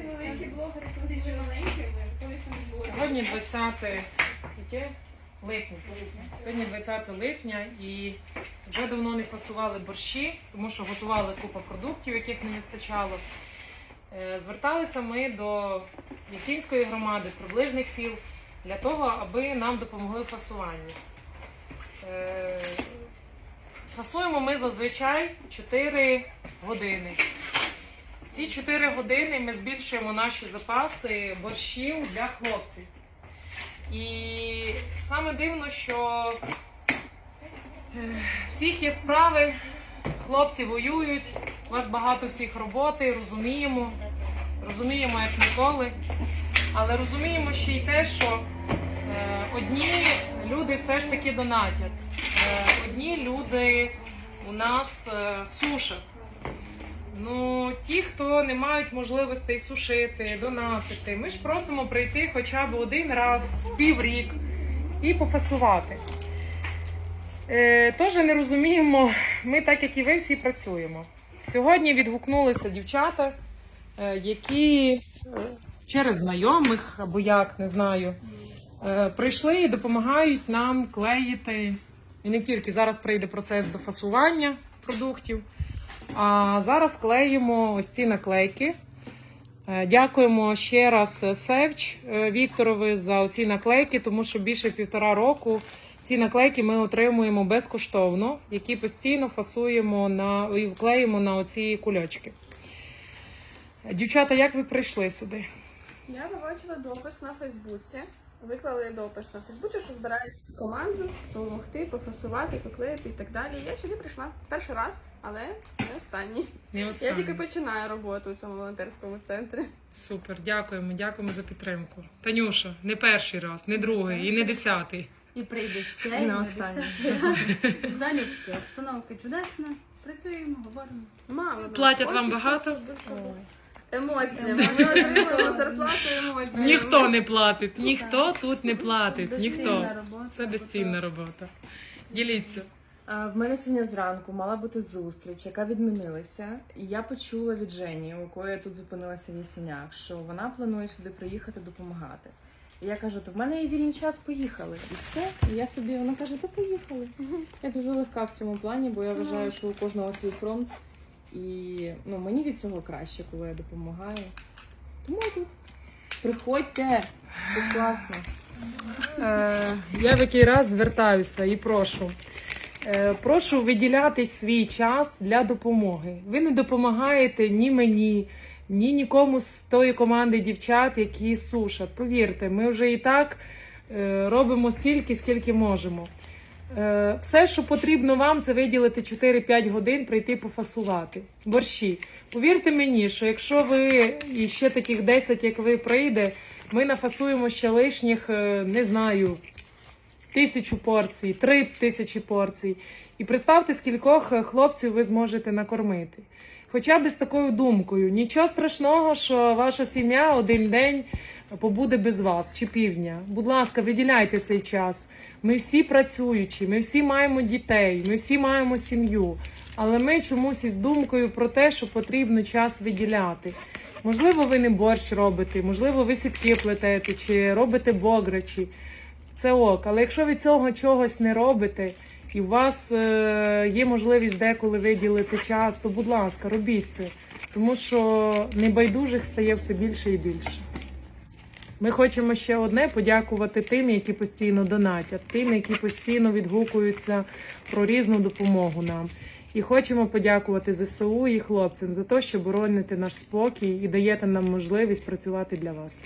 ці великі блогери, коли ці маленькі, коли це не було. Сьогодні 20 яке? липня. Сьогодні 20 липня і вже давно не фасували борщі, тому що готували купу продуктів, яких не вистачало. Е, Зверталися ми до Ясінської громади, приближних сіл для того, аби нам допомогли в фасуванні. Е, Фасуємо ми зазвичай 4 години. Ці 4 години ми збільшуємо наші запаси борщів для хлопців. І саме дивно, що е, всіх є справи, хлопці воюють, у вас багато всіх роботи, розуміємо, розуміємо як ніколи. Але розуміємо ще й те, що е, одні люди все ж таки донатять, е, одні люди у нас сушать. Ну, ті, хто не мають можливостей сушити, донатити, ми ж просимо прийти хоча б один раз в піврік і пофасувати. Е, Теж не розуміємо, ми так як і ви всі працюємо. Сьогодні відгукнулися дівчата, е, які е, через знайомих або як, не знаю, е, прийшли і допомагають нам клеїти. І не тільки зараз прийде процес дофасування продуктів. А зараз клеїмо ось ці наклейки. Е, Дякуємо ще раз е, Севч е, Вікторові за оці наклейки, тому що більше півтора року ці наклейки ми отримуємо безкоштовно, які постійно фасуємо на і вклеїмо на оці кульочки. Дівчата, як ви прийшли сюди? Я побачила допис на Фейсбуці. Виклали допис на Фейсбуці, що збирають команду допомогти, пофасувати, поклеїти і так далі. Я сюди прийшла перший раз, але не останній. Не Я тільки починаю роботу у цьому волонтерському центрі. Супер, дякуємо, дякуємо за підтримку. Танюша, не перший раз, не другий і не десятий. І прийде ще Не і на останнє. останнє. Обстановка чудесна. Працюємо, говоримо. Мало. Платять вам багато? дуже Емоціями. Ми отримуємо зарплату емоціями. Ніхто не платить, ніхто тут не платить, ніхто. робота. Це безцінна робота. Діліться. В мене сьогодні зранку мала бути зустріч, яка відмінилася. І я почула від Жені, у якої я тут зупинилася в Ясіняк, що вона планує сюди приїхати допомагати. І я кажу, то в мене є вільний час, поїхали. І все. І я собі, вона каже, то поїхали. Я дуже легка в цьому плані, бо я вважаю, що у кожного свій фронт. І ну, мені від цього краще, коли я допомагаю. Тому я тут. Приходьте, це класно. Е, я в який раз звертаюся і прошу. Е, прошу виділяти свій час для допомоги. Ви не допомагаєте ні мені, ні нікому з тої команди дівчат, які сушать. Повірте, ми вже і так е, робимо стільки, скільки можемо. Е, Все, що потрібно вам, це виділити 4-5 годин, прийти пофасувати. Борщі. Повірте мені, що якщо ви і ще таких 10, як ви прийде, ми нафасуємо ще лишніх, е, не знаю, тисячу порцій, три тисячі порцій. І представте, скількох е, хлопців ви зможете накормити. Хоча б з такою думкою. Нічого страшного, що ваша сім'я один день побуде без вас чи півдня. Будь ласка, виділяйте цей час. Ми всі працюючі, ми всі маємо дітей, ми всі маємо сім'ю. Але ми чомусь із думкою про те, що потрібно час виділяти. Можливо, ви не борщ робите, можливо, ви сітки плетете чи робите бограчі. Це ок. Але якщо ви цього чогось не робите, і у вас е, є можливість деколи виділити час, то будь ласка, робіть це. Тому що небайдужих стає все більше і більше. Ми хочемо ще одне подякувати тим, які постійно донатять, тим, які постійно відгукуються про різну допомогу нам. І хочемо подякувати ЗСУ і хлопцям за те, що бороните наш спокій і даєте нам можливість працювати для вас.